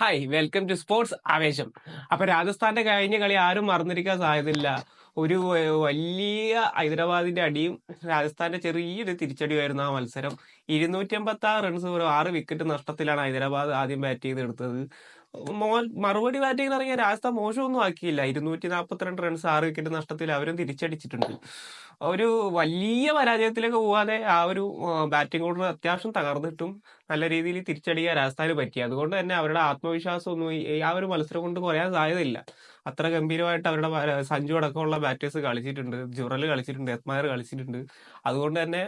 Hi welcome to sports ആവേശം അപ്പൊ രാജസ്ഥാന്റെ കഴിഞ്ഞ കളി ആരും മറന്നിരിക്കാൻ സാധ്യതയില്ല. ഒരു വലിയ ഹൈദരാബാദിന്റെ അടിയും രാജസ്ഥാന്റെ ചെറിയൊരു തിരിച്ചടിയായിരുന്നു ആ മത്സരം. ഇരുന്നൂറ്റി അമ്പത്തി ആറ് റൺസ് ഒരു ആറ് വിക്കറ്റ് നഷ്ടത്തിലാണ് ഹൈദരാബാദ് ആദ്യം ബാറ്റ് ചെയ്ത് എടുത്തത് മോൻ മറുപടി ബാറ്റ് ചെയ്ത് ഇറങ്ങിയ രാജസ്ഥാൻ മോശമൊന്നും ആക്കിയില്ല. ഇരുന്നൂറ്റി നാൽപ്പത്തിരണ്ട് റൺസ് ആറ് വിക്കറ്റ് നഷ്ടത്തിൽ അവരും തിരിച്ചടിച്ചിട്ടുണ്ട്. ഒരു വലിയ പരാജയത്തിലേക്ക് പോവാതെ ആ ഒരു ബാറ്റിംഗ് ഓർഡർ അത്യാവശ്യം തകർന്നിട്ടും നല്ല രീതിയിൽ തിരിച്ചടിക്കാൻ രാജസ്ഥാന് പറ്റി. അതുകൊണ്ട് തന്നെ അവരുടെ ആത്മവിശ്വാസം ഒന്നും ആ ഒരു മത്സരം കൊണ്ട് കുറയാൻ സാധ്യതയില്ല. അത്ര ഗംഭീരമായിട്ട് അവരുടെ സഞ്ജു അടക്കമുള്ള ബാറ്റേഴ്സ് കളിച്ചിട്ടുണ്ട്. ജുറൽ കളിച്ചിട്ടുണ്ട് എത്മാർ കളിച്ചിട്ടുണ്ട്. അതുകൊണ്ട് തന്നെ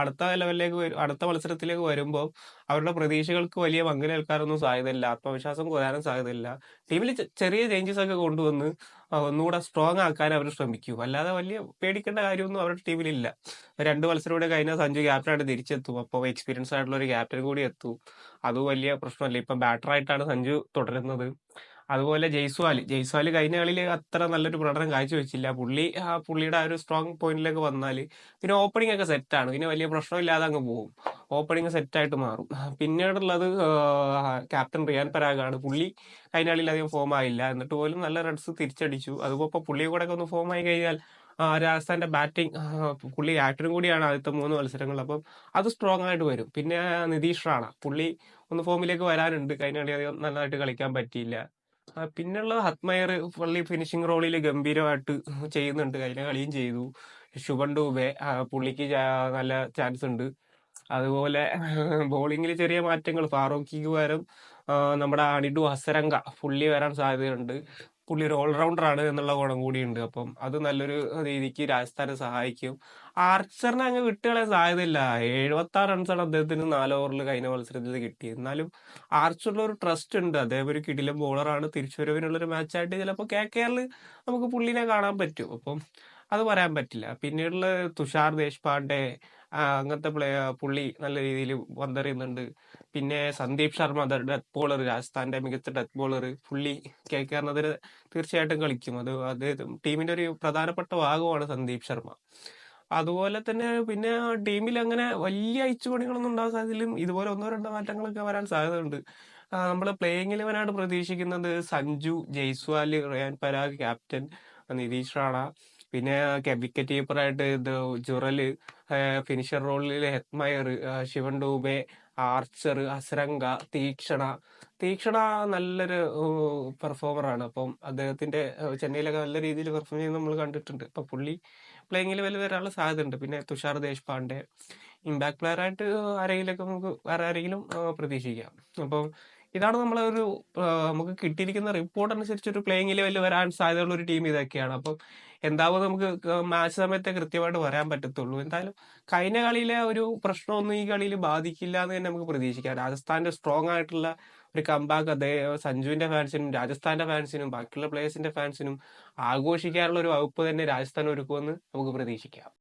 അടുത്ത ലെവലിലേക്ക് അടുത്ത മത്സരത്തിലേക്ക് വരുമ്പോൾ അവരുടെ പ്രതീക്ഷകൾക്ക് വലിയ മങ്ങലേൽക്കാനൊന്നും സാധ്യതയില്ല. ആത്മവിശ്വാസം കുറയാനും സാധ്യതയില്ല. ടീമിൽ ചെറിയ ചേഞ്ചസ് ഒക്കെ കൊണ്ടുവന്ന് ഒന്നുകൂടെ സ്ട്രോങ് ആക്കാൻ അവർ ശ്രമിക്കൂ. അല്ലാതെ വലിയ പേടിക്കേണ്ട കാര്യമൊന്നും അവരുടെ ടീമിലില്ല രണ്ട് മത്സരം കൂടെ കഴിഞ്ഞാൽ സഞ്ജു ക്യാപ്റ്റനായിട്ട് തിരിച്ചെത്തും. അപ്പോൾ എക്സ്പീരിയൻസ് ആയിട്ടുള്ള ഒരു ക്യാപ്റ്റൻ കൂടി എത്തും. അത് വലിയ പ്രശ്നമല്ല. ഇപ്പം ബാറ്ററായിട്ടാണ് സഞ്ജു തുടരുന്നത്. അതുപോലെ ജയ്സ്വാൽ ജയ്സ്വാൽ കഴിഞ്ഞ കളിയിൽ അത്ര നല്ലൊരു പ്രകടനം കാഴ്ചവെച്ചില്ല. പുള്ളി ആ പുള്ളിയുടെ ആ ഒരു സ്ട്രോങ് പോയിന്റിലേക്ക് വന്നാൽ പിന്നെ ഓപ്പണിംഗ് ഒക്കെ സെറ്റാണ് പിന്നെ വലിയ പ്രശ്നമില്ലാതെ അങ്ങ് പോകും. ഓപ്പണിംഗ് സെറ്റായിട്ട് മാറും. പിന്നീടുള്ളത് ക്യാപ്റ്റൻ റിയാൻ പരാഗാണ്. പുള്ളി കളിയിൽ അധികം ഫോം ആയില്ല. എന്നിട്ട് പോലും നല്ല റൺസ് തിരിച്ചടിച്ചു. അതുപോലെ പുള്ളിയെ കൂടെ ഒന്ന് ഫോം ആയി കഴിഞ്ഞാൽ രാജസ്ഥാന്റെ ബാറ്റിംഗ് പുള്ളി ക്യാപ്റ്റനും കൂടിയാണ് ആദ്യത്തെ മൂന്ന് മത്സരങ്ങൾ. അപ്പം അത് സ്ട്രോങ് ആയിട്ട് വരും. പിന്നെ നിതീഷ് റാണ. പുള്ളി ഒന്ന് ഫോമിലേക്ക് വരാനുണ്ട്. കഴിഞ്ഞ കളി അധികം നന്നായിട്ട് കളിക്കാൻ പറ്റിയില്ല. പിന്നെയുള്ള ഹത്മയർ പുള്ളി ഫിനിഷിംഗ് റോളിൽ ഗംഭീരമായിട്ട് ചെയ്യുന്നുണ്ട്. കഴിഞ്ഞ കളിയും ചെയ്തു. ശുഭൻ ഡൂബെ പുള്ളിക്ക് നല്ല ചാൻസ് ഉണ്ട്. അതുപോലെ ബോളിങ്ങിൽ ചെറിയ മാറ്റങ്ങൾ ഫാറൂഖിക്ക് പകരം നമ്മുടെ അണിഡു ഹസരംഗ പുള്ളി വരാൻ സാധ്യതയുണ്ട്. പുള്ളി ഒരു ഓൾറൗണ്ടർ ആണ് എന്നുള്ള ഗുണം കൂടിയുണ്ട്. അപ്പം അത് നല്ലൊരു രീതിക്ക് രാജസ്ഥാനെ സഹായിക്കും. ആർച്ചറിനെ അങ്ങ് വിട്ടുകളയാൻ സാധ്യതയില്ല. എഴുപത്തി ആറ് റൺസാണ് അദ്ദേഹത്തിന് നാല് ഓവറിൽ കഴിഞ്ഞ മത്സരത്തിൽ കിട്ടി. എന്നാലും ആർച്ചറിൽ ഒരു ട്രസ്റ്റ് ഉണ്ട്. അദ്ദേഹം ഒരു കിടിലം ബോളറാണ് തിരിച്ചുവരവിനുള്ള ഒരു മാച്ചായിട്ട് ചിലപ്പോൾ കെ കെ ആറിൽ നമുക്ക് പുള്ളിനെ കാണാൻ പറ്റും. അപ്പം അത് വരാൻ പറ്റില്ല. പിന്നീടുള്ള തുഷാർ ദേശ്പാണ്ഡെ അങ്ങനത്തെ പ്ലേ പുള്ളി നല്ല രീതിയിൽ പന്തെറിയുന്നുണ്ട് പിന്നെ സന്ദീപ് ശർമ്മ ഡെത്ത് ബോളർ രാജസ്ഥാന്റെ മികച്ച ഡെത്ത് ബോളർ പുള്ളി കെ കെ ആറിനെതിരെ തീർച്ചയായിട്ടും കളിക്കും. അത് അദ്ദേഹം ടീമിന്റെ ഒരു പ്രധാനപ്പെട്ട ഭാഗമാണ് സന്ദീപ് ശർമ്മ. അതുപോലെ തന്നെ പിന്നെ ടീമിൽ അങ്ങനെ വലിയ അയച്ചുപണികളൊന്നും ഉണ്ടാകാൻ സാധ്യതയിലും ഇതുപോലെ ഒന്നോ രണ്ടോ മാറ്റങ്ങളൊക്കെ വരാൻ സാധ്യതയുണ്ട്. നമ്മൾ പ്ലേയിങ് ഇലവനാണ് പ്രതീക്ഷിക്കുന്നത്. സഞ്ജു ജയ്സ്വാൽ റയാൻ പരാഗ് ക്യാപ്റ്റൻ നിതീഷ് റാണ. പിന്നെ വിക്കറ്റ് കീപ്പറായിട്ട് ജുറൽ ഫിനിഷർ റോളിൽ ഹെത്മയർ ശിവൻ ഡൂബെ ആർച്ചർ അസരംഗ തീക്ഷണ. തീക്ഷണ നല്ലൊരു പെർഫോമറാണ്. അപ്പം അദ്ദേഹത്തിന്റെ ചെന്നൈയിലൊക്കെ നല്ല രീതിയിൽ പെർഫോം ചെയ്യുന്നത് നമ്മൾ കണ്ടിട്ടുണ്ട്. അപ്പൊ പുള്ളി പ്ലേയിങ്ങിൽ വലിയ വരാനുള്ള സാധ്യതയുണ്ട്. പിന്നെ തുഷാർ ദേശ്പാണ്ഡെ. ഇമ്പാക്ട് പ്ലെയർ ആയിട്ട് ആരെങ്കിലുമൊക്കെ നമുക്ക് വേറെ ആരെങ്കിലും പ്രതീക്ഷിക്കാം. അപ്പം ഇതാണ് നമ്മളൊരു നമുക്ക് കിട്ടിയിരിക്കുന്ന റിപ്പോർട്ട് അനുസരിച്ച് ഒരു പ്ലേയിങ് ലെവലിൽ വരാൻ സാധ്യതയുള്ള ഒരു ടീം ഇതൊക്കെയാണ്. അപ്പം എന്താവും നമുക്ക് മാച്ച് സമയത്തെ കൃത്യമായിട്ട് വരാൻ പറ്റത്തുള്ളൂ. എന്തായാലും കഴിഞ്ഞ കളിയിലെ ഒരു പ്രശ്നമൊന്നും ഈ കളിയിൽ ബാധിക്കില്ല എന്ന് തന്നെ നമുക്ക് പ്രതീക്ഷിക്കാം. രാജസ്ഥാന്റെ സ്ട്രോങ് ആയിട്ടുള്ള ഒരു കമ്പാക്ക് അതേ സഞ്ജുവിന്റെ ഫാൻസിനും രാജസ്ഥാന്റെ ഫാൻസിനും ബാക്കിയുള്ള പ്ലേയേഴ്സിന്റെ ഫാൻസിനും ആഘോഷിക്കാനുള്ള ഒരു വകുപ്പ് തന്നെ രാജസ്ഥാൻ ഒരുക്കുമെന്ന് നമുക്ക് പ്രതീക്ഷിക്കാം.